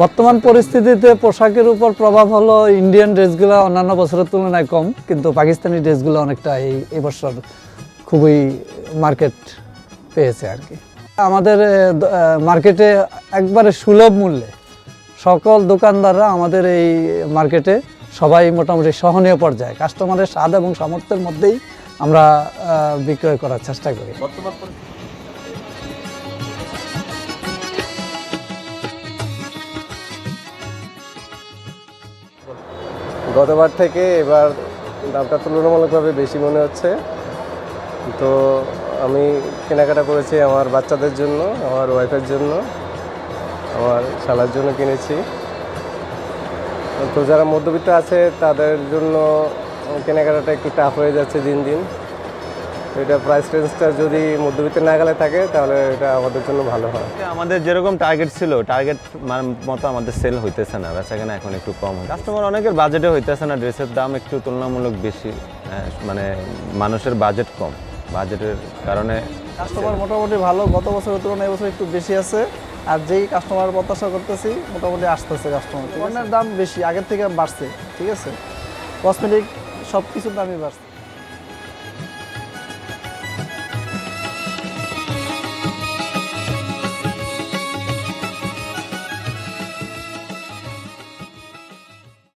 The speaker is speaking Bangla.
বর্তমান পরিস্থিতিতে পোশাকের উপর প্রভাব হলো ইন্ডিয়ান ড্রেসগুলো অন্যান্য বছরের তুলনায় কম কিন্তু পাকিস্তানি ড্রেসগুলো অনেকটা এই এবছর খুবই মার্কেট পেয়েছে আর কি। আমাদের মার্কেটে একবারে সুলভ মূল্যে সকল দোকানদাররা আমাদের এই মার্কেটে সবাই মোটামুটি সহনীয় পর্যায়ে কাস্টমারের স্বাদ এবং সামর্থ্যের মধ্যেই আমরা বিক্রয় করার চেষ্টা করি। গতবার থেকে এবার দামটা তুলনামূলকভাবে বেশি মনে হচ্ছে। তো আমি কেনাকাটা করেছি আমার বাচ্চাদের জন্য, আমার ওয়াইফের জন্য, আমার শালার জন্য কিনেছি। তো যারা মধ্যবিত্ত আছে তাদের জন্য কেনাকাটাটা একটু টাফ হয়ে যাচ্ছে দিন দিন। এটা প্রাইস রেঞ্জটা যদি মধ্যবিত্তের নাগালে থাকে তাহলে এটা আমাদের জন্য ভালো হয়। আমাদের যেরকম টার্গেট ছিল টার্গেট মতো আমাদের সেল হইতেছে না বেচাকেনা এখন একটু কম হয় কাস্টমার অনেকের বাজেটে হইতেছে না ড্রেসের দাম একটু তুলনামূলক বেশি হ্যাঁ, মানে মানুষের বাজেট কম বাজেটের কারণে কাস্টমার মোটামুটি ভালো গত বছরের তুলনায় এবছর একটু বেশি আছে আর যেই কাস্টমার প্রত্যাশা করতেছি মোটামুটি আসতেছে কাস্টমার পণ্যের দাম বেশি আগের থেকে বাড়ছে ঠিক আছে? কসমেটিক সব কিছুর দামই বাড়ছে।